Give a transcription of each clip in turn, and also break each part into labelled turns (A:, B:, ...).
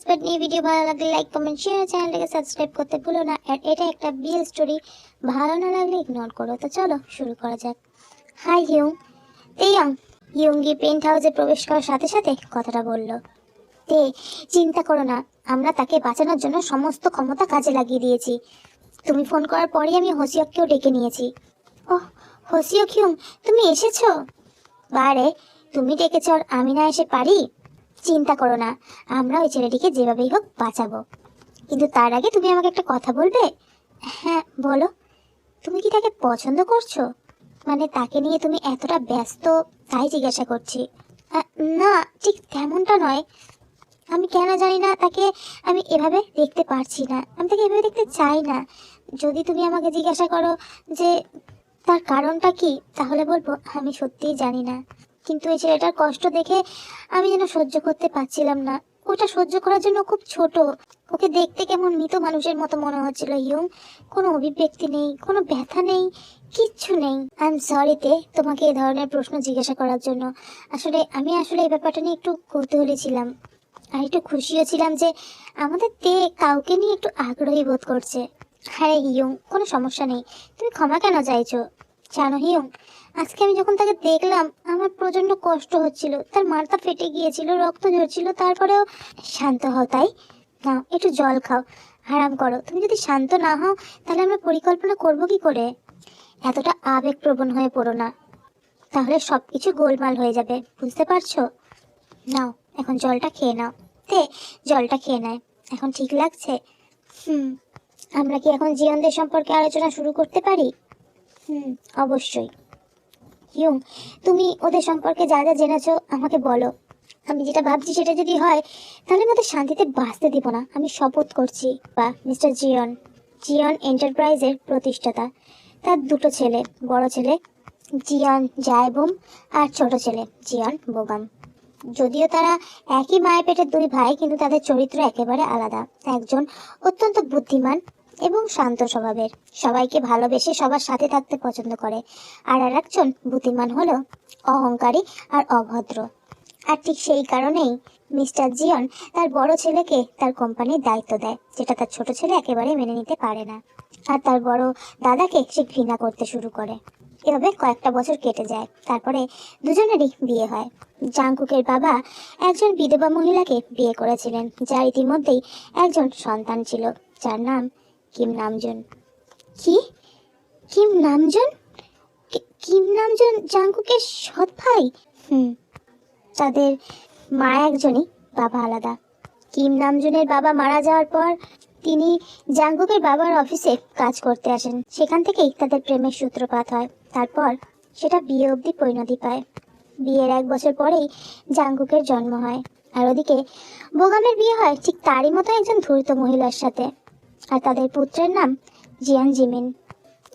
A: Expert নিয়ে video ভালো লাগলে লাইক কমেন্ট শেয়ার চ্যানেলটাকে সাবস্ক্রাইব করতে ভুলো না আর এটা একটা বিয়ের স্টোরি ভালো না লাগলে ইগনোর করো তো চলো শুরু করা যাক হাই হিউং তেয়ং ইয়ঙ্গি পেন্ট হাউসে প্রবেশ করার সাথে সাথে কথাটা বলল, তে, চিন্তা করো না। আমরা তাকে বাঁচানোর জন্য সমস্ত ক্ষমতা কাজে লাগিয়ে দিয়েছি। তুমি ফোন করার পরেই আমি হোসিয়ককেও ডেকে নিয়েছি। ওহ হোসিয়ক হিউং তুমি এসেছ? বারে, তুমি ডেকেছ আর আমি না এসে পারি? চিন্তা করো না, আমরা ওই ছেলেটিকে যেভাবেই হোক বাঁচাবো। কিন্তু তার আগে তুমি আমাকে একটা কথা বলবে? হ্যাঁ বলো। তুমি কি তাকে পছন্দ করছ? মানে তাকে নিয়ে তুমি এতটা ব্যস্ত, তাই জিজ্ঞাসা করছি। না, ঠিক তেমনটা নয়। আমি কেন জানি না তাকে আমি এভাবে দেখতে পারছি না। আমি তাকে এভাবে দেখতে চাই না। যদি তুমি আমাকে জিজ্ঞাসা করো যে তার কারণটা কি, তাহলে বলব, আমি সত্যিই জানি না। কিন্তু এই ছেলেটার কষ্ট দেখে আমি যেন সহ্য করতে পারছিলাম না। ওটা সহ্য করার জন্য খুব ছোট। ওকে দেখতে কেমন মৃত মানুষের মতো মনে হচ্ছিল ইয়ং। কোনো অভিব্যক্তি নেই, কোনো ব্যথা নেই, কিচ্ছু নেই। আই এম সরিতে তোমাকে এই ধরনের প্রশ্ন জিজ্ঞাসা করার জন্য। আসলে আমি আসলে এই ব্যাপারটা নিয়ে একটু কৌতূহলী ছিলাম। আর একটু খুশিও ছিলাম যে আমাদের তে কাউকে নিয়ে একটু আগ্রহী বোধ করছে। হ্যাঁ ইয়ং, কোনো সমস্যা নেই। তুমি ক্ষমা কেন চাইছো? জানো হিয়ং আজকে আমি যখন তাকে দেখলাম আমার প্রচণ্ড কষ্ট হচ্ছিল। তার মাথা ফেটে গিয়েছিল, রক্ত ঝরছিল, তারপরেও শান্ত হও তাই। না একটু জল খাও, আরাম করো। তুমি যদি শান্ত না হও, তাহলে আমরা পরিকল্পনা করব কি করে? এতটা আবেগপ্রবণ হয়ে পড়ো না। তাহলে সব কিছু গোলমাল হয়ে যাবে, বুঝতে পারছ? নাও, এখন জলটা খেয়ে নাও। তে, জলটা খেয়ে নেয় এখন ঠিক লাগছে? হুম, আমরা কি এখন জীবনদের সম্পর্কে আলোচনা শুরু করতে পারি? হুম, অবশ্যই। ইয়ং তুমি ওদের সম্পর্কে যা যা জেনেছো আমাকে বলো। আমি যেটা ভাবছি সেটা যদি হয়, তাহলে আমাদের শান্তিতে বাঁচতে দিব না। আমি শপথ করছি, বা মিস্টার জিয়ন জিয়ন এন্টারপ্রাইজের প্রতিষ্ঠাতা। তার দুটো ছেলে, বড় ছেলে, জিয়ন জায়বুম আর ছোট ছেলে, জিয়ন বোগাম। যদিও তারা একই মায়ের পেটের দুই ভাই, কিন্তু তাদের চরিত্র একেবারে আলাদা। একজন অত্যন্ত বুদ্ধিমান এবং শান্ত স্বভাবের। সবাইকে ভালোবেসে সবার সাথে থাকতে পছন্দ করে। আর আর একজন বুদ্ধিমান হলো অহংকারী আর অভদ্র। আর ঠিক সেই কারণেই মিস্টার জিয়ন তার বড় ছেলেকে তার কোম্পানির দায়িত্ব দেয়, যেটা তার ছোট ছেলে একেবারে মেনে নিতে পারে না। আর তার বড় দাদাকে সে ঘৃণা করতে শুরু করে। এভাবে কয়েকটা বছর কেটে যায়। তারপরে দুজনেরই বিয়ে হয়। জাংকুকের বাবা একজন বিধবা মহিলাকে বিয়ে করেছিলেন যার ইতিমধ্যেই একজন সন্তান ছিল, যার নাম কিম নামজন। কি? কিম নামজন? কিম নামজন জাংকুকের সৎ ভাই? হুম। তাদের মা একজনই বাবা আলাদা। কিম নামজুনের বাবা মারা যাওয়ার পর তিনি জাংকুকের বাবার অফিসে কাজ করতে আসেন। সেখান থেকেই তাদের প্রেমের সূত্রপাত হয়। তারপর সেটা বিয়ে অবধি পরিণতি পায়। বিয়ের এক বছর পরেই জাংকুকের জন্ম হয়। আর ওদিকে বোগামের বিয়ে হয় ঠিক তারই মতো একজন ধূর্ত মহিলার সাথে। আর তাদের পুত্রের নাম জিয়ান জিমিন।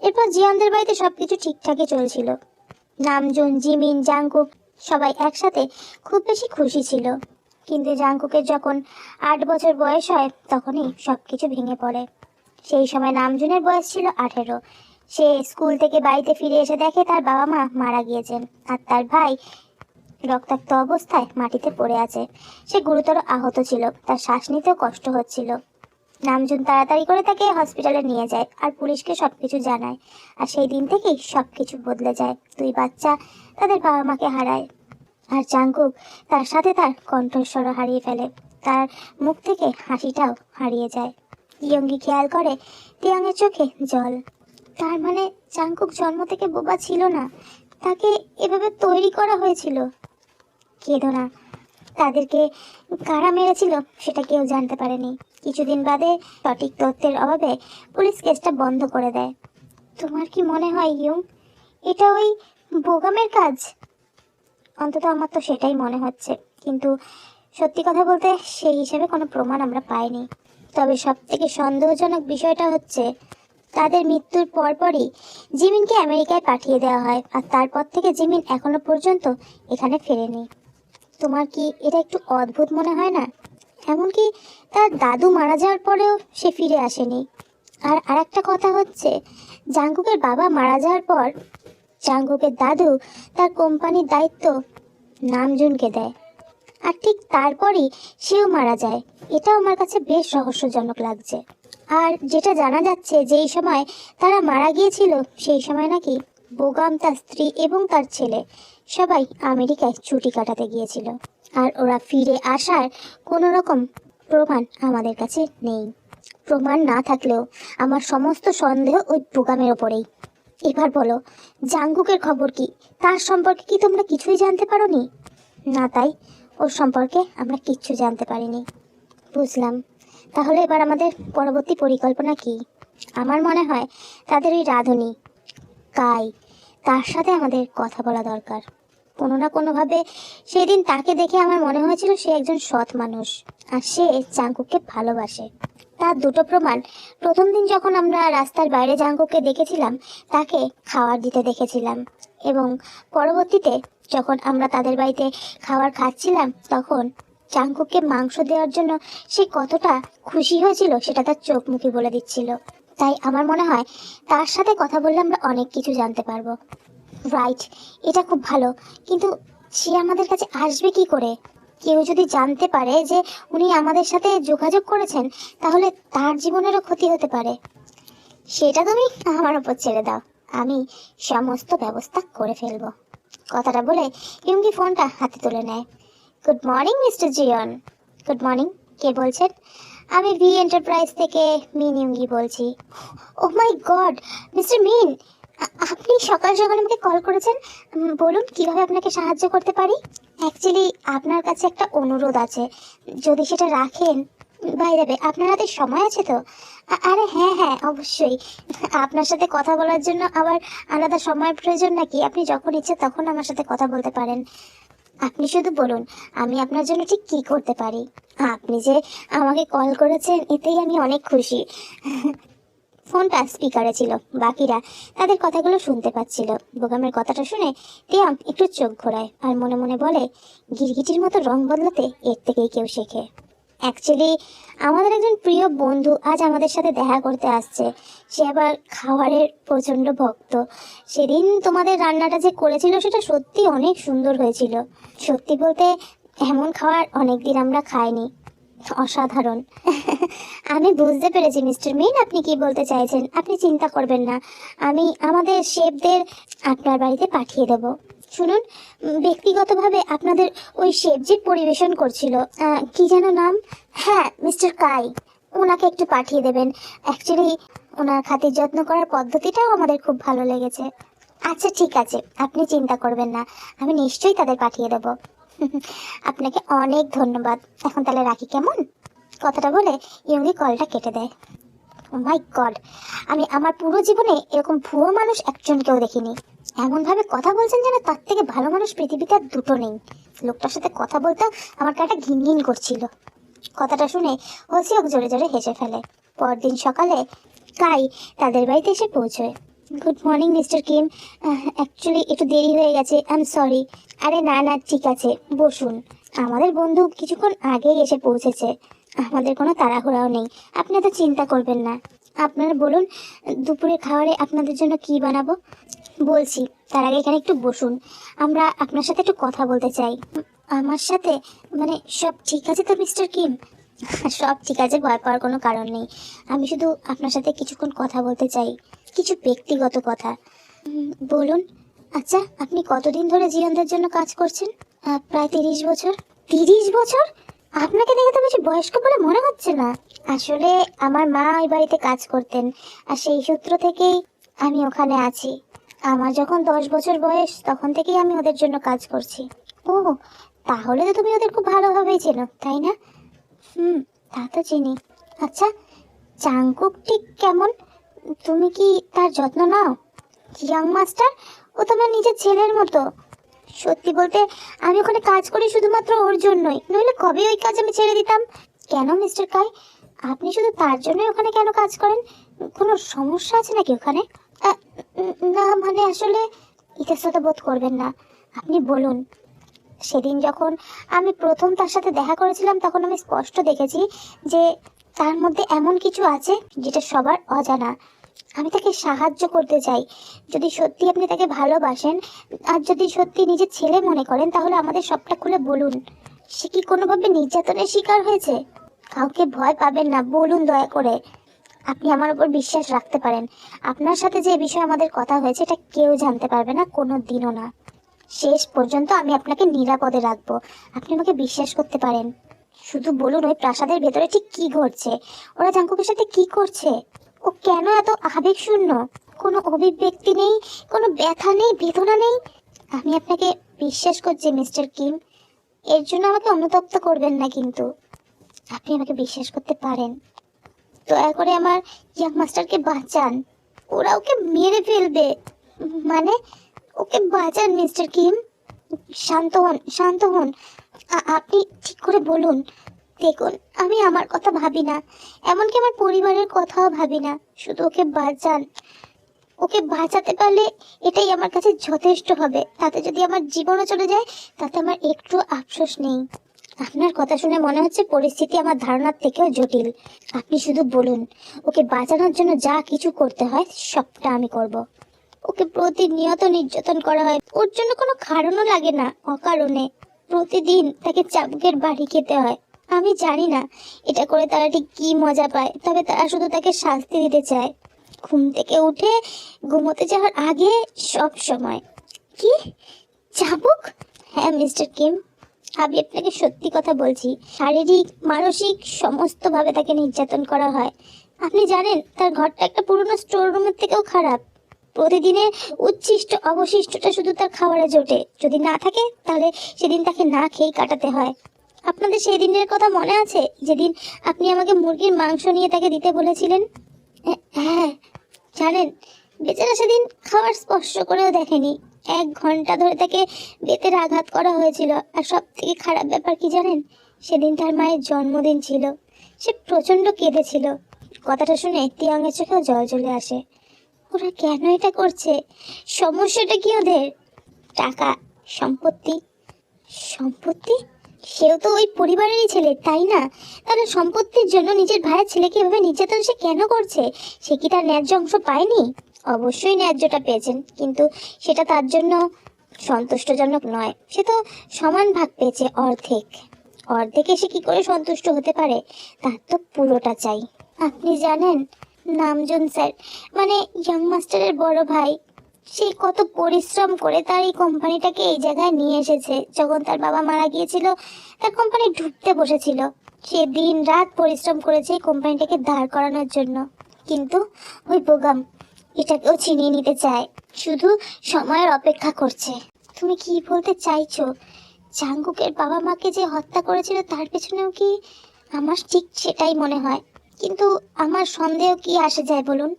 A: এরপর জিয়ানদের বাড়িতে সবকিছু ঠিকঠাকই চলছিল। নামজুন, জিমিন, জাংকুক সবাই একসাথে খুব বেশি খুশি ছিল। কিন্তু জাংকুকের যখন আট বছর বয়স হয়, তখনই সবকিছু ভেঙে পড়ে। সেই সময় নামজুনের বয়স ছিল আঠেরো। সে স্কুল থেকে বাড়িতে ফিরে এসে দেখে তার বাবা মা মারা গিয়েছেন আর তার ভাই রক্তাক্ত অবস্থায় মাটিতে পড়ে আছে। সে গুরুতর আহত ছিল, তার শ্বাস নিতেও কষ্ট হচ্ছিল। নামজুন তাড়াতাড়ি করে তাকে হসপিটালে নিয়ে যায় আর পুলিশকে সবকিছু জানায়। আর সেই দিন থেকেই সবকিছু বদলে যায়। দুই বাচ্চা তাদের বাবা মাকে হারায়। আর চাঙ্কুক তার সাথে তার কণ্ঠস্বরও হারিয়ে ফেলে। তার মুখ থেকে হাসিটাও হারিয়ে যায়। ইয়ঙ্গি খেয়াল করে তিয়াংয়ের চোখে জল। তার মানে চাঙ্কুক জন্ম থেকে বোবা ছিল না। তাকে এভাবে তৈরি করা হয়েছিল। কেঁদো না। তাদেরকে কারা মেরেছিল সেটা কেউ জানতে পারেনি। কিছুদিন বাদে সঠিক তথ্যের অভাবে পুলিশ কেসটা বন্ধ করে দেয়। তোমার কি মনে হয়, ইয়ং? এটা ওই বোগামের কাজ? অন্তত আমার তো সেটাই মনে হচ্ছে। কিন্তু সত্যি কথা বলতে সেই হিসেবে কোনো প্রমাণ আমরা পাইনি। তবে সব থেকে সন্দেহজনক বিষয়টা হচ্ছে, তাদের মৃত্যুর পরপরই জিমিনকে আমেরিকায় পাঠিয়ে দেওয়া হয়, আর তারপর থেকে জিমিন এখনও পর্যন্ত এখানে ফেরেনি। তোমার কি এটা একটু অদ্ভুত মনে হয় না? এমনকি তার দাদু মারা যাওয়ার পরেও সে ফিরে আসেনি। আর আরেকটা কথা হচ্ছে, জাঙ্গুকের বাবা মারা যাওয়ার পর জাঙ্গুকের দাদু তার কোম্পানির দায়িত্ব নামজুনকে দেয়। আর ঠিক তারপরই সেও মারা যায়। এটাও আমার কাছে বেশ রহস্যজনক লাগছে। আর যেটা জানা যাচ্ছে যেই সময় তারা মারা গিয়েছিল, সেই সময় নাকি বোগাম তার স্ত্রী এবং তার ছেলে সবাই আমেরিকায় ছুটি কাটাতে গিয়েছিল। আর ওরা ফিরে আসার কোনো রকম প্রমাণ আমাদের কাছে নেই। প্রমাণ না থাকলেও আমার সমস্ত সন্দেহ ওই বোগামের ওপরেই। এবার বলো, জাঙ্গুকের খবর কি? তার সম্পর্কে কি তোমরা কিছুই জানতে পারোনি? না তাই, ওর সম্পর্কে আমরা কিচ্ছু জানতে পারিনি। বুঝলাম। তাহলে এবার আমাদের পরবর্তী পরিকল্পনা কি? আমার মনে হয় তাদের ওই রাধুনি, কাই তার সাথে আমাদের কথা বলা দরকার। কোনো না কোনোভাবে সেদিন তাকে দেখে আমার মনে হয়েছিল সে একজন সৎ মানুষ আর সে চাঙ্কুককে ভালোবাসে। তার দুটো প্রমাণ। প্রথম দিন যখন আমরা রাস্তার বাইরে জাঙ্কুককে দেখেছিলাম, তাকে খাবার দিতে দেখেছিলাম এবং পরবর্তীতে যখন আমরা তাদের বাড়িতে খাবার খাচ্ছিলাম, তখন চাঙ্কুককে মাংস দেওয়ার জন্য সে কতটা খুশি হয়েছিল সেটা তার চোখ মুখে বলে দিচ্ছিল। তাই আমার মনে হয় তার সাথে কথা বললে আমরা অনেক কিছু জানতে পারব। রাইট এটা খুব ভালো। কিন্তু সে আমাদের কাছে আসবে কি করে? কেউ যদি জানতে পারে যে উনি আমাদের সাথে যোগাযোগ করেছেন, তাহলে তার জীবনেরও ক্ষতি হতে পারে। সেটা তুমি আমার উপর ছেড়ে দাও। আমি সমস্ত ব্যবস্থা করে ফেলব। কথাটা বলে ইউঙ্গি ফোনটা হাতে তুলে নেয়। Good morning mister জিয়ন good morning কে বলছেন? আমি ভি এন্টারপ্রাইজ থেকে মিন ইউঙ্গি বলছি। ও মাই গড মিস্টার মিন আপনি সকাল সকাল আমাকে কল করেছেন? বলুন কীভাবে আপনাকে সাহায্য করতে পারি? অ্যাকচুয়ালি আপনার কাছে একটা অনুরোধ আছে। যদি সেটা রাখেন বাই দেবে আপনার হাতে সময় আছে তো? আরে হ্যাঁ হ্যাঁ অবশ্যই। আপনার সাথে কথা বলার জন্য আবার আলাদা সময়ের প্রয়োজন নাকি? আপনি যখন ইচ্ছে তখন আমার সাথে কথা বলতে পারেন। আপনি শুধু বলুন, আমি আপনার জন্য ঠিক কি করতে পারি? আপনি যে আমাকে কল করেছেন, এতেই আমি অনেক খুশি। ফোনটা স্পিকারে ছিল, বাকিরা তাদের কথাগুলো শুনতে পাচ্ছিল। বোগামের কথাটা শুনে তিয়াম একটু চোখ ঘোরায় আর মনে মনে বলে, গিরগিটির মতো রং বদলাতে এর থেকেই কেউ শেখে। অ্যাকচুয়ালি আমাদের একজন প্রিয় বন্ধু আজ আমাদের সাথে দেখা করতে আসছে। সে আবার খাবারের প্রচণ্ড ভক্ত। সেদিন তোমাদের রান্নাটা যে করেছিল, সেটা সত্যি অনেক সুন্দর হয়েছিল। সত্যি বলতে, এমন খাবার অনেকদিন আমরা খাইনি। অসাধারণ। আমি বুঝতে পেরেছি, মিস্টার মিন, আপনি কি বলতে চাইছেন? আপনি চিন্তা করবেন না। আমি আমাদের শেফদের আপনার বাড়িতে পাঠিয়ে দেব। শুনুন ব্যক্তিগতভাবে আপনাদের ওই শেফ যে পরিবেশন করছিল কি যেন নাম? হ্যাঁ মিস্টার কাই। ওনাকে একটু পাঠিয়ে দেবেন। অ্যাকচুয়ালি ওনার খাতির যত্ন করার পদ্ধতিটাও আমাদের খুব ভালো লেগেছে। আচ্ছা ঠিক আছে, আপনি চিন্তা করবেন না। আমি নিশ্চয়ই তাদের পাঠিয়ে দেব। আপনাকে অনেক ধন্যবাদ। এখন তাহলে রাখি, কেমন? কথাটা বলে ইয়ঙ্গি কলটা কেটে দেয়। মাই গড আমি আমার পুরো জীবনে এরকম ভুয়ো মানুষ একজনকেও দেখিনি। এমন ভাবে কথা বলছেন যেন তার থেকে ভালো মানুষ পৃথিবীতে আর দুটো নেই। লোকটার সাথে কথা বলতে আমার কাটা ঘিন ঘিন করছিল। কথাটা শুনে হোসিওক জোরে জোরে হেসে ফেলে। পরদিন সকালে কাই তাদের বাড়িতে এসে পৌঁছয়। Good morning mister Kim actually একটু দেরি হয়ে গেছে। আই এম সরি আরে না না, ঠিক আছে। বসুন। আমাদের বন্ধু কিছুক্ষণ আগেই এসে পৌঁছেছে। আমাদের কোনো তাড়াহুড়াও নেই। আপনি এত চিন্তা করবেন না। আপনারা বলুন দুপুরে খাবারে আপনাদের জন্য কি বানাবো? বলছি, তার আগে এখানে একটু বসুন। আমরা আপনার সাথে একটু কথা বলতে চাই। আমার সাথে মানে সব ঠিক আছে তো, মিস্টার কিম? সব ঠিক আছে, ভয় পাওয়ার কোনো কারণ নেই। আমি শুধু আপনার সাথে কিছুক্ষণ কথা বলতে চাই। কিছু ব্যক্তিগত কথা। বলুন। আচ্ছা আপনি কতদিন ধরে জীবনদের জন্য কাজ করছেন? প্রায় তিরিশ বছর। তিরিশ বছর? আপনাকে দেখে তো বেশি বয়স্ক বলে মনে হচ্ছে না। আসলে আমার মা ওই বাড়িতে কাজ করতেন, আর সেই সূত্র থেকেই আমি ওখানে আছি। আমার যখন দশ বছর বয়স, তখন থেকেই আমি ওদের জন্য কাজ করছি। ও, তাহলে তো তুমি ওদের খুব ভালোভাবেই চেনো, তাই না? হুম, তা তো চিনি। আচ্ছা চাঙ্কুক ঠিক কেমন? তুমি কি তার যত্ন নাও? ইয়াং মাস্টার ও তোমার নিজের ছেলের মতো। সত্যি বলতে, আমি ওখানে কাজ করি শুধুমাত্র ওর জন্যই। নইলে কবে ওই কাজ আমি ছেড়ে দিতাম? কেন, মিস্টার কাই? আপনি শুধু তার জন্যই ওখানে কেন কাজ করেন? কোনো সমস্যা আছে নাকি ওখানে? না মানে আসলে ইতস্তত বোধ করবেন না। আপনি বলুন, সেদিন যখন আমি প্রথম তার সাথে দেখা করেছিলাম, তখন আমি স্পষ্ট দেখেছি যে তার মধ্যে এমন কিছু আছে যেটা সবার অজানা। আমি তাকে সাহায্য করতে চাই। যদি সত্যি আপনি তাকে ভালোবাসেন, আর যদি সত্যি নিজের ছেলে মনে করেন, তাহলে আমাদের সবটা খুলে বলুন। সে কি কোনোভাবে নির্যাতনের শিকার হয়েছে? কাউকে ভয় পাবেন না, বলুন দয়া করে। আপনি আমার উপর বিশ্বাস রাখতে পারেন। আপনার সাথে যে বিষয়ে আমাদের কথা হয়েছে, এটা কেউ জানতে পারবে না কোনো দিনও না। শেষ পর্যন্ত আমি আপনাকে নিরাপদে রাখব। আপনি আমাকে বিশ্বাস করতে পারেন। শুধু বলুন ওই প্রাসাদের ভেতরে ঠিক কি ঘটছে? ওরা জাঙ্কুকের সাথে কি করছে? ও কেন এত আবেগ শূন্য? কোনো অভিব্যক্তি নেই, কোনো ব্যথা নেই, বেদনা নেই? আমি আপনাকে বিশ্বাস করছি, মিস্টার কিম। এর জন্য আমাকে অনুতপ্ত করবেন না কিন্তু। আপনি আমাকে বিশ্বাস করতে পারেন। দয়া করে আমার ইয়াং মাস্টারকে বাঁচান। ওরা ওকে মেরে ফেলবে। মানে ওকে বাঁচান, মিস্টার কিম। শান্ত হন শান্ত হন। আপনি ঠিক করে বলুন দেখুন, আমি আমার কথা ভাবি না। এমনকি আমার পরিবারের কথাও ভাবি না। শুধু ওকে বাঁচান। ওকে বাঁচাতে পারলে এটাই আমার কাছে যথেষ্ট হবে। তাতে যদি আমার জীবনও চলে যায়, তাতে আমার একটু আফসোস নেই। আপনার কথা শুনে মনে হচ্ছে পরিস্থিতি আমার ধারণার থেকেও জটিল। আপনি শুধু বলুন, ওকে বাঁচানোর জন্য যা কিছু করতে হয়, সবটা আমি করব। ওকে প্রতিনিয়ত নির্যাতন করা হয়। ওর জন্য কোনো কারণও লাগে না, অকারণে। প্রতিদিন তাকে চাবুকের বাড়ি খেতে হয়। আমি জানি না এটা করে তারা ঠিক কি মজা পায়, তবে তারা শুধু তাকে শাস্তি দিতে চায়। ঘুম থেকে উঠে ঘুমোতে যাওয়ার আগে সব সময়। কি? চাবুক? হ্যাঁ মিস্টার কিম। আমি আপনাকে সত্যি কথা বলছি, শারীরিক, মানসিক সমস্তভাবে তাকে নির্যাতন করা হয়। আপনি জানেন, তার ঘরটা একটা পুরনো স্টোর রুমের থেকেও খারাপ। প্রতিদিনের উচ্ছিষ্ট, অবশিষ্টটা শুধু তার খাবারে জোটে। যদি না থাকে, তাহলে সেদিন তাকে না খেয়েই কাটাতে হয়। আপনাদের সেই দিনের কথা মনে আছে? যেদিন আপনি আমাকে মুরগির মাংস নিয়ে তাকে দিতে বলেছিলেন? হ্যাঁ, হ্যাঁ জানেন বেচারা সেদিন খাবার স্পর্শ করেও দেখেনি। এক ঘণ্টা ধরে তাকে বেতের আঘাত করা হয়েছিল। আর সব থেকে খারাপ ব্যাপার কি জানেন? সেদিন তার মায়ের জন্মদিন ছিল। সে প্রচণ্ড কেঁদেছিল। কথাটা শুনে তিয়াংয়ের চোখেও জল চলে আসে। ওরা কেন এটা করছে? সমস্যাটা কি ওদের? টাকা সম্পত্তি? সম্পত্তি? সেও তো ওই পরিবারেরই ছেলে, তাই না? তাহলে সম্পত্তির জন্য নিজের ভাইয়ের ছেলেকে এভাবে নির্যাতন সে কেন করছে? সে কি তার ন্যায্য অংশ পায়নি? অবশ্যই ন্যায্যটা পেয়েছেন, কিন্তু সেটা তার জন্য সন্তুষ্টজনক নয়। সে তো সমান ভাগ পেয়েছে অর্ধেক। অর্ধেকে সে কি করে সন্তুষ্ট হতে পারে? তার তো পুরোটা চাই। আপনি জানেন, নামজন স্যার মানে ইয়াং মাস্টারের বড় ভাই সে কত পরিশ্রম করে তার এই কোম্পানিটাকে এই জায়গায় নিয়ে এসেছে। যখন তার বাবা মারা গিয়েছিল, তার কোম্পানি ঢুকতে বসেছিল। সে দিন রাত পরিশ্রম করেছে এই কোম্পানিটাকে দাঁড় করানোর জন্য। কিন্তু ওই বোগাম এটাকেও ছিনিয়ে নিতে চায়। শুধু সময়ের অপেক্ষা করছে। তুমি কি বলতে চাইছো? চাঙ্গুকের বাবা মাকে যে হত্যা করেছিল তার পেছনেও কি আমার ঠিক সেটাই মনে হয়? কিন্তু আমার সন্দেহ কি আসে যায় বলুন?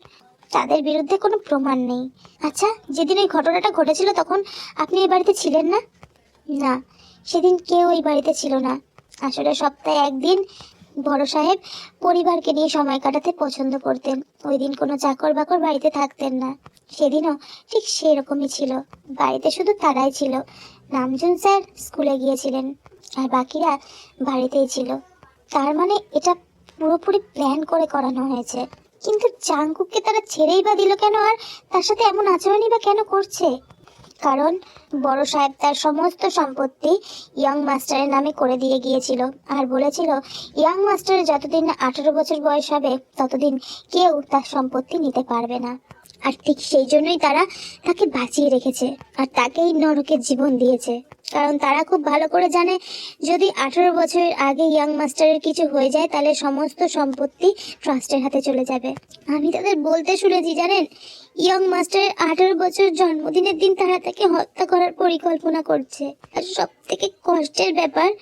A: তাদের বিরুদ্ধে কোনো প্রমাণ নেই। আচ্ছা যেদিন ওই ঘটনাটা ঘটেছিল তখন আপনি এই বাড়িতে ছিলেন না? না, সেদিন কেউ ওই বাড়িতে ছিল না। আসলে সপ্তাহে একদিন বড় সাহেব পরিবারকে নিয়ে সময় কাটাতে পছন্দ করতেন। ওই দিন কোনো চাকর বাকর বাড়িতে থাকতেন না। সেদিনও ঠিক সেরকমই ছিল। বাড়িতে শুধু তারাই ছিল। নামজুন স্যার স্কুলে গিয়েছিলেন আর বাকিরা বাড়িতেই ছিল। তার মানে এটা পুরোপুরি প্ল্যান করে করানো হয়েছে। কিন্তু জাংকুককে তারা ছেড়েই বা দিল কেন? আর তার সাথে এমন আচরণই বা কেন করছে? কারণ বড় সাহেব তার সমস্ত সম্পত্তি ইয়াং মাস্টারের নামে করে দিয়ে গিয়েছিল আর বলেছিল, ইয়াং মাস্টারের যতদিন না আঠারো বছর বয়স হবে, ততদিন কেউ তার সম্পত্তি নিতে পারবে না। আর ঠিক সেই জন্যই তারা তাকে বাঁচিয়ে রেখেছে আর তাকেই নরকের জীবন দিয়েছে। কারণ তারা খুব ভালো করে জানে, যদি আঠারো বছরের আগে ইয়াং মাস্টারের কিছু হয়ে যায়, তাহলে সমস্ত সম্পত্তি ট্রাস্টের হাতে চলে যাবে। আমি তাদের বলতে শুনেছি, জানেন, ইয়ং মাস্টারের আঠারো বছর জন্মদিনের দিন তারা তাকে হত্যা করার পরিকল্পনা করছে। আর সব থেকে কষ্টের ব্যাপার,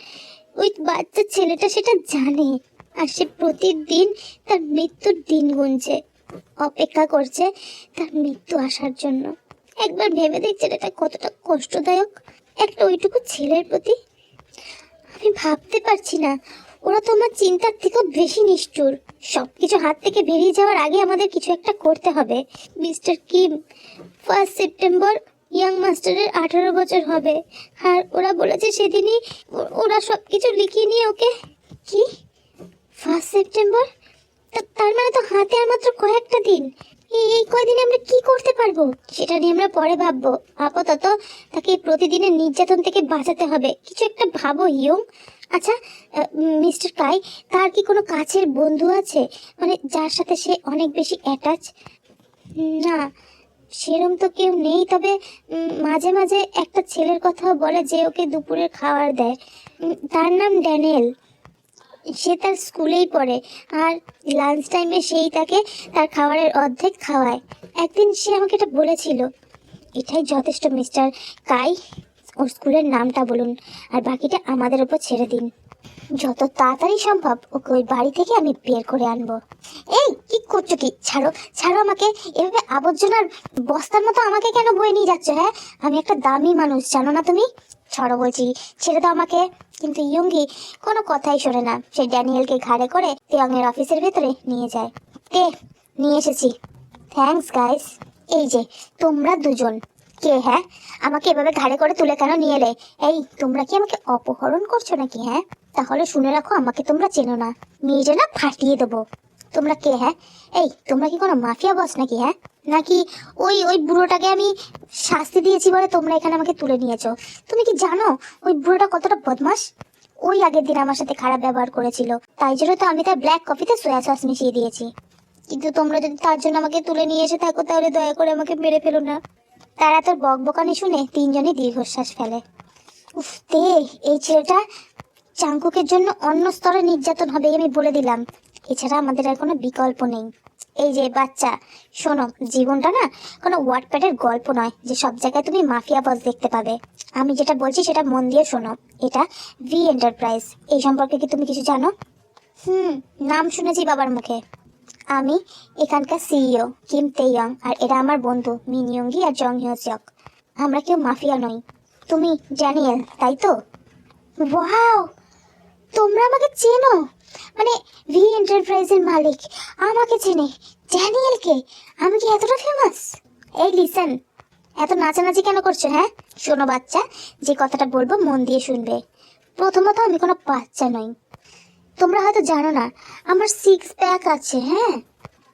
A: ওই বাচ্চা ছেলেটা সেটা জানে। আর সে প্রতিদিন তার মৃত্যুর দিন গুনছে। অপেক্ষা করছে তার মৃত্যু আসার জন্য। একবার ভেবে দেখছেন এটা কতটা কষ্টদায়ক? একটা ওইটুকু ছেলের প্রতি? আমি ভাবতে পারছি না। ওরা তো আমার চিন্তার থেকেও বেশি নিষ্ঠুর। সবকিছু হাত থেকে বেরিয়ে যাওয়ার আগে আমাদের কিছু একটা করতে হবে। Mister Kim, first September young মাস্টারের আঠারো বছর হবে। আর ওরা বলেছে সেদিনই ওরা সব কিছু লিখিয়ে নিয়ে ওকে কি? First September? তার মানে তো হাতে আর মাত্র কয়েকটা দিন। এই কয়দিনে আমরা কি করতে পারব? সেটা নিয়ে আমরা পরে ভাববো। আপাতত তাকে প্রতিদিনের নির্যাতন থেকে বাঁচাতে হবে। কিছু একটা ভাবো ইয়ং আচ্ছা মিস্টার কাই তার কি কোনো কাছের বন্ধু আছে? মানে যার সাথে সে অনেক বেশি অ্যাটাচ? না, সেরম তো কেউ নেই, তবে মাঝে মাঝে একটা ছেলের কথা বলে যে ওকে দুপুরের খাবার দেয়। তার নাম ড্যানিয়েল। সে তার স্কুলেই পড়ে আর লাঞ্চ টাইমে সেই তাকে তার খাবারের অর্ধেক খাওয়ায়। একদিন সে আমাকে এটা বলেছিল, এটাই যথেষ্ট মিস্টার কাই। ওর স্কুলের নামটা বলুন আর বাকিটা আমাদের ওপর ছেড়ে দিন। যত তাড়াতাড়ি সম্ভব ওকে ওই বাড়ি থেকে আমি বের করে আনব। এই, কি করছ কি? ছাড়ো ছাড়ো আমাকে। এভাবে আবর্জনার বস্তার মতো আমাকে কেন বয়ে নিয়ে যাচ্ছ হ্যাঁ? আমি একটা দামি মানুষ, জানো না তুমি? ছাড়ো বলছি, ছেড়ে দাও আমাকে। কিন্তু ইয়ঙ্গি, কোনো কথাই শোনে না। সে ড্যানিয়েলকে ঘাড়ে করে তেয়ংয়ের অফিসের ভেতরে নিয়ে যায়। তে নিয়ে এসেছি। Thanks, guys. এই যে, তোমরা দুজন। কে হ্যাঁ? আমাকে এভাবে ঘাড়ে করে তুলে কেন নিয়ে এলে? এই, তোমরা কি আমাকে অপহরণ করছ নাকি হ্যাঁ? তাহলে শুনে রাখো, আমাকে তোমরা চেনো না। নিজে না ফাটিয়ে দেবো। তোমরা কে হ্যাঁ? এই, তোমরা কি কোনো মাফিয়া বস নাকি হ্যাঁ? নাকি ওই ওই বুড়োটাকে আমি শাস্তি দিয়েছি বলে তোমরা এখানে আমাকে তুলে নিয়েছো? তুমি কি জানো ওই বুড়োটা কতটা বদমাস ওই আগের দিন আমার সাথে খারাপ ব্যবহার করেছিল। তাই জন্য তো আমি তার ব্ল্যাক কফিতে সোয়া সস মিশিয়ে দিয়েছি। কিন্তু তোমরা যদি তার জন্য আমাকে তুলে নিয়ে এসে থাকো, তাহলে দয়া করে আমাকে মেরে ফেলো না। তারা তোর বকবকানি শুনে তিনজনই দীর্ঘশ্বাস ফেলে। উফ, তে, এই ছেলেটা চাঙ্কুকের জন্য অন্য স্তরে নির্যাতন হবে আমি বলে দিলাম। এছাড়া আমাদের আর কোনো বিকল্প নেই। এই যে বাচ্চা, শোনো, জীবনটা না কোনো ওয়ার্ডপ্যাডের গল্প নয়, যে সব জায়গায় তুমি মাফিয়া বস দেখতে পাবে। আমি যেটা বলছি সেটা মন দিয়ে শোনো। এটা ভি এন্টারপ্রাইজ এই সম্পর্কে কি তুমি কিছু জানো? হুম, নাম শুনেছি বাবার মুখে। আমি এখানকার সিইও কিম তেইয়ং আর এরা আমার বন্ধু, মিন ইয়ঙ্গি আর জং হিয়সিয়ক আমরা কেউ মাফিয়া নই। তুমি জানিয়েল তাই তো? ওয়াও তোমরা আমাকে চেনো? মানে ভি এন্টারপ্রাইজের মালিক। আমাকে চেনে। ড্যানিয়েলকে আমি কি এতটা ফেমাস এই লিসেন এত নাচানাচি কেন করছ হ্যাঁ? শোনো, বাচ্চা। যে কথাটা বলব মন দিয়ে শুনবে। প্রথমত, আমি কোনো বাচ্চা নই। তোমরা হয়তো জানো না, আমার সিক্স প্যাক আছে হ্যাঁ?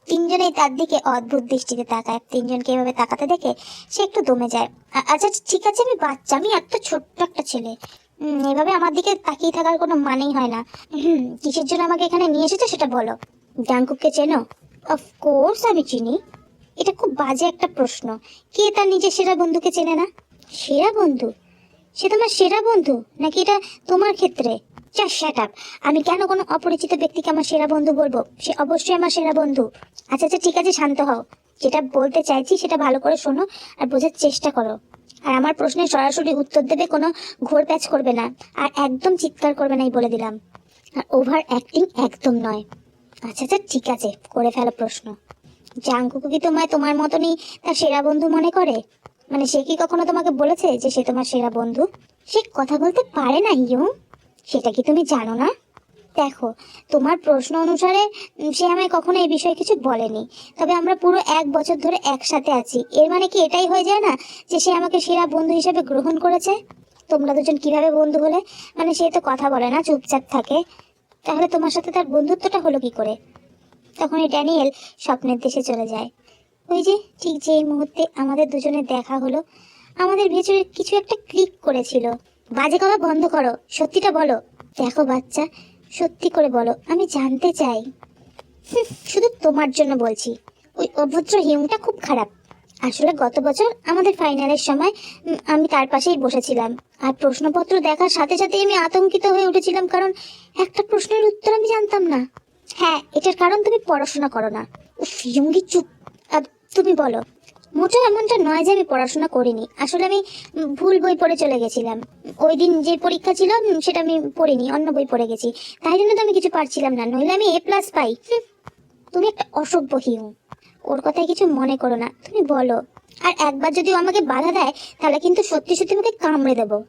A: তিনজনেই তার দিকে অদ্ভুত দৃষ্টিতে তাকায়। তিনজনকে এভাবে তাকাতে দেখে সে একটু দমে যায়। আচ্ছা ঠিক আছে, আমি বাচ্চা, আমি এত ছোট্ট একটা ছেলে। এভাবে আমার দিকে তাকিয়ে থাকার কোনো মানেই হয় না। কিসের জন্য আমাকে এখানে নিয়ে এসেছ সেটা বলো। জাঙ্কুককে চেনো? অফকোর্স আমি চিনি। এটা খুব বাজে একটা প্রশ্ন। কে তার নিজের সেরা বন্ধুকে চেনে না? সেরা বন্ধু? সে তোমার সেরা বন্ধু, নাকি এটা তোমার ক্ষেত্রে? যা শ্যাট আপ আমি কেন কোনো অপরিচিত ব্যক্তিকে আমার সেরা বন্ধু বলব? সে অবশ্যই আমার সেরা বন্ধু। আচ্ছা আচ্ছা ঠিক আছে, শান্ত হও। যেটা বলতে চাইছি সেটা ভালো করে শোনো আর বোঝার চেষ্টা করো। আর আমার প্রশ্নের সরাসরি উত্তর দেবে কোনো ঘোর প্যাচ করবে না। আর একদম চিৎকার করবে নাই বলে দিলাম। আর ওভার অ্যাক্টিং একদম নয়। আচ্ছা আচ্ছা ঠিক আছে, করে ফেলো প্রশ্ন। জাঙ্কুকু কি তোমায় তোমার মতনই তার সেরা বন্ধু মনে করে? মানে সে কি কখনো তোমাকে বলেছে যে সে তোমার সেরা বন্ধু? সে কথা বলতে পারে না ইউ সেটা কি তুমি জানো না? দেখো, তোমার প্রশ্ন অনুসারে সে আমায় কখনো এই বিষয়ে কিছু বলেনি। তবে আমরা পুরো এক বছর ধরে একসাথে আছি। এর মানে কি এটাই হয়ে যায় না যে সে আমাকে সেরা বন্ধু হিসেবে গ্রহণ করেছে? তোমরা দুজন কীভাবে বন্ধু হলে? মানে সে তো কথা বলে না, চুপচাপ থাকে। তাহলে তোমার সাথে তার বন্ধুত্বটা হলো কি করে? তখন এই ড্যানিয়েল স্বপ্নের দেশে চলে যায়। ওই যে, ঠিক যে এই মুহূর্তে আমাদের দুজনের দেখা হলো, আমাদের ভেতরে কিছু একটা ক্লিক করেছিল। বাজে কথা বন্ধ করো, সত্যিটা বলো। দেখো বাচ্চা সত্যি করে বলো, আমি জানতে চাই। শুধু তোমার জন্য বলছি, ওই অভদ্র হিউমটা খুব খারাপ। আসলে গত বছর আমাদের ফাইনালের সময় আমি তার পাশেই বসেছিলাম। আর প্রশ্নপত্র দেখার সাথে সাথে আমি আতঙ্কিত হয়ে উঠেছিলাম, কারণ একটা প্রশ্নের উত্তর আমি জানতাম না। হ্যাঁ এটার কারণ তুমি পড়াশোনা করো না। উফ ইয়ুঙ্গি চুপ। তুমি বলো। মোটেও এমনটা নয় যে আমি পড়াশোনা করিনি। আসলে আমি ভুল বই পড়ে চলে গেছিলাম। ওই দিন যে পরীক্ষা ছিল সেটা আমি পড়িনি, অন্য বই পড়ে গেছি। তাই জন্য তো আমি কিছু পারছিলাম না, নইলে আমি এ প্লাস পাই। তুমি একটা অসভ্য হিউ। ওর কথায় কিছু মনে করো না। তুমি বলো। আর একবার যদি আমাকে বাধা দেয়, তাহলে কিন্তু সত্যি সত্যি আমাকে কামড়ে দেবো।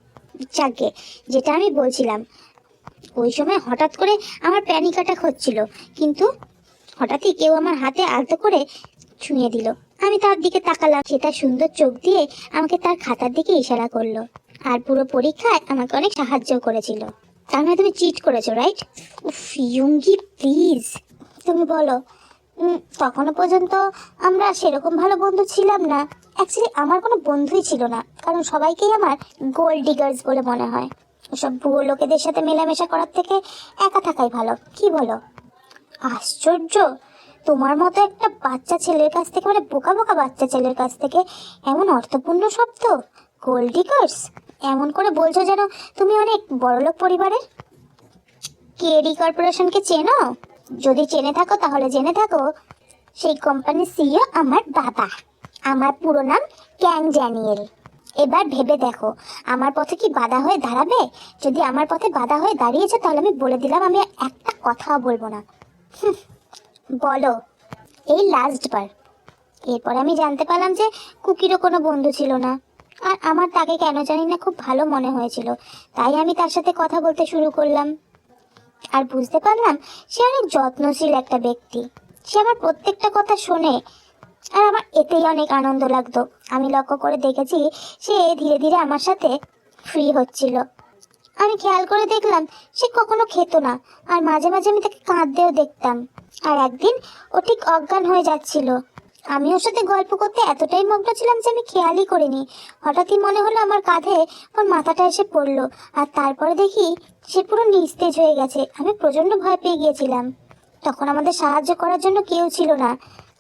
A: যাকে, যেটা আমি বলছিলাম। ওই সময় হঠাৎ করে আমার প্যানিক অ্যাটাক হচ্ছিল। কিন্তু হঠাৎই কেউ আমার হাতে আলতো করে ছুঁয়ে দিল। আমি তার দিকে তাকালাম। সে তার সুন্দর চোখ দিয়ে আমাকে তার খাতার দিকে ইশারা করল আর পুরো পরীক্ষায় আমাকে অনেক সাহায্য করেছিল। তার মানে তুমি চিট করেছ রাইট উফ, ইয়ুঙ্গি প্লিজ তুমি বলো তখনও পর্যন্ত আমরা সেরকম ভালো বন্ধু ছিলাম না। অ্যাকচুয়ালি আমার কোনো বন্ধুই ছিল না, কারণ সবাইকেই আমার গোল্ড ডিগার্স বলে মনে হয়। ওসব ভুয়ো লোকেদের সাথে মেলামেশা করার থেকে একা থাকাই ভালো, কি বলো? আশ্চর্য! তোমার মতো একটা বাচ্চা ছেলের কাছ থেকে মানে বোকা বোকা বাচ্চা ছেলের কাছ থেকে এমন অর্থপূর্ণ শব্দ? গোল্ডিকার্স এমন করে বলছো যেন তুমি অনেক বড়লোক পরিবারের? কেডি কর্পোরেশনকে চেনো? যদি চেনে থাকো তাহলে জেনে থাকো, সেই কোম্পানির সিইও আমার বাবা। আমার পুরো নাম ক্যাং জ্যানিয়েল এবার ভেবে দেখো, আমার পথে কি বাধা হয়ে দাঁড়াবে? যদি আমার পথে বাধা হয়ে দাঁড়িয়েছে তাহলে আমি বলে দিলাম আমি একটা কথাও বলব না। বলো, এই লাস্ট বার। এরপর আমি জানতে পারলাম যে কুকিরও কোনো বন্ধু ছিল না। আর আমার তাকে কেন জানি না খুব ভালো মনে হয়েছিল, তাই আমি তার সাথে কথা বলতে শুরু করলাম। আর বুঝতে পারলাম সে অনেক যত্নশীল একটা ব্যক্তি। সে আমার প্রত্যেকটা কথা শোনে, আর আমার এতেই অনেক আনন্দ লাগতো। আমি লক্ষ্য করে দেখেছি সে ধীরে ধীরে আমার সাথে ফ্রি হচ্ছিল। আমি খেয়াল করে দেখলাম সে কখনো খেত না, আর মাঝে মাঝে আমি তাকে কাঁদতেও দেখতাম। আর একদিন ও ঠিক অজ্ঞান হয়ে যাচ্ছিল। আমি ওর সাথে গল্প করতে এতটাই মগ্ন ছিলাম যে আমি খেয়ালই করিনি। হঠাৎই মনে হলো আমার কাঁধে ওর মাথাটা এসে পড়ল, আর তারপরে দেখি সে পুরো নিস্তেজ হয়ে গেছে। আমি প্রচণ্ড ভয় পেয়ে গিয়েছিলাম। তখন আমাদের সাহায্য করার জন্য কেউ ছিল না।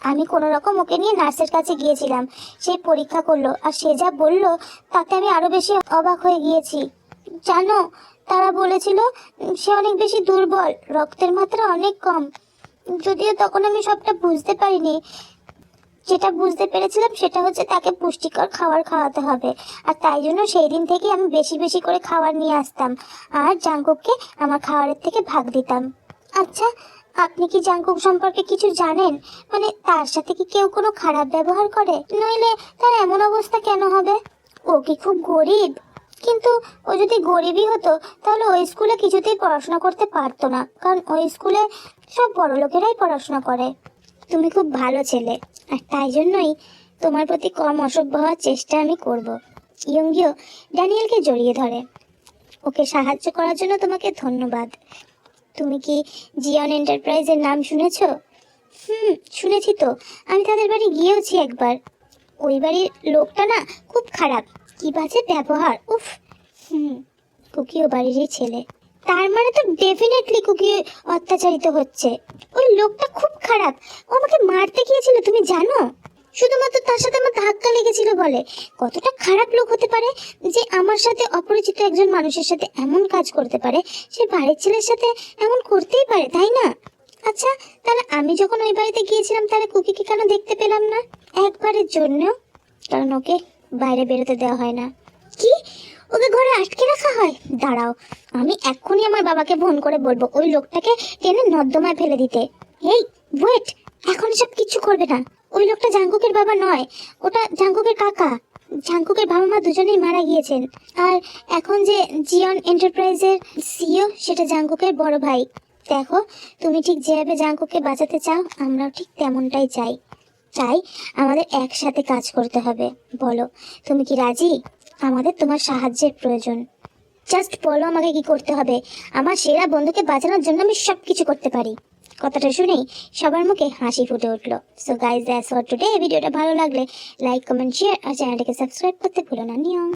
A: আমি কোনো রকম ওকে নিয়ে নার্সের কাছে গিয়েছিলাম। সে পরীক্ষা করল, আর সে যা বলল তাতে আমি আরও বেশি অবাক হয়ে গিয়েছি। জানো, তারা বলেছিল সে অনেক বেশি দুর্বল, রক্তের মাত্রা অনেক কম। যদিও তখন আমি সবটা বুঝতে পারিনি। যেটা বুঝতে পেরেছিলাম সেটা হচ্ছে তাকে পুষ্টিকর খাবার খাওয়াতে হবে। আর তাই জন্য সেই দিন থেকে আমি বেশি বেশি করে খাবার নিয়ে আসতাম। আর জাঙ্কুককে আমার খাবারের থেকে ভাগ দিতাম। আচ্ছা আপনি কি জাঙ্কুক সম্পর্কে কিছু জানেন? মানে তার সাথে কি কেউ কোনো খারাপ ব্যবহার করে? নইলে তার এমন অবস্থা কেন হবে? ও কি খুব গরিব? কিন্তু ও যদি গরিবই হতো, তাহলে ওই স্কুলে কিছুতেই পড়াশোনা করতে পারতো না। কারণ ওই স্কুলে সব বড় লোকেরাই পড়াশোনা করে। তুমি খুব ভালো ছেলে, আর তাই জন্যই তোমার প্রতি কম অসভ্য হওয়ার চেষ্টা আমি করব। ইয়ঙ্গিও ড্যানিয়েলকে জড়িয়ে ধরে। ওকে সাহায্য করার জন্য তোমাকে ধন্যবাদ। তুমি কি জিয়ন এন্টারপ্রাইজের নাম শুনেছো? হুম, শুনেছি তো। আমি তাদের বাড়ি গিয়েওছি একবার। ওই বাড়ির লোকটা না খুব খারাপ। কি বাজে ব্যবহার, উফ। হুম, কুকিও বাড়িরই ছেলে। তার মানে তো ডেফিনেটলি কুকি অত্যাচারিত হচ্ছে। ওই লোকটা খুব খারাপ। ও আমাকে মারতে গিয়েছিল, তুমি জানো? শুধুমাত্র তার সাথে আমার ধাক্কা লেগেছিল বলে। কতটা খারাপ লোক হতে পারে যে আমার সাথে অপরিচিত একজন মানুষের সাথে এমন কাজ করতে পারে, সে বাড়ির ছেলের সাথে এমন করতেই পারে, তাই না? আচ্ছা তাহলে আমি যখন ওই বাড়িতে গিয়েছিলাম, তাহলে কুকিকে কেন দেখতে পেলাম না? একবারের জন্য। কারণ ওকে বাইরে বেরোতে দেওয়া হয় না। কি ওকে ঘরে আটকে রাখা হয় দাঁড়াও। আমি এক্ষুনি আমার বাবাকে ফোন করে বলব ওই লোকটাকে টেনে নর্দমায় ফেলে দিতে। এই ওয়েট এখন সব কিছু করবে না। ওই লোকটা জাঙ্কুকের বাবা নয়, ওটা জাঙ্কুকের কাকা। জাঙ্কুকের বাবা মা দুজনেই মারা গিয়েছেন। আর এখন যে জিয়ন এন্টারপ্রাইজের সিও সেটা জাঙ্কুকের বড় ভাই। দেখো, তুমি ঠিক যেভাবে জাঙ্কুকে বাঁচাতে চাও, আমরাও ঠিক তেমনটাই চাই। চাই আমাদের একসাথে কাজ করতে হবে। বলো, তুমি কি রাজি? আমাদের তোমার সাহায্যের প্রয়োজন। জাস্ট বলো আমাকে কি করতে হবে। আমার সেরা বন্ধুকে বাঁচানোর জন্য আমি সব কিছু করতে পারি। কথাটা শুনেই সবার মুখে হাসি ফুটে উঠল। So guys that's for today ভিডিওটা ভালো লাগলে লাইক কমেন্ট শেয়ার আর চ্যানেলটাকে সাবস্ক্রাইব করতে ভুলো না। নিয়ম।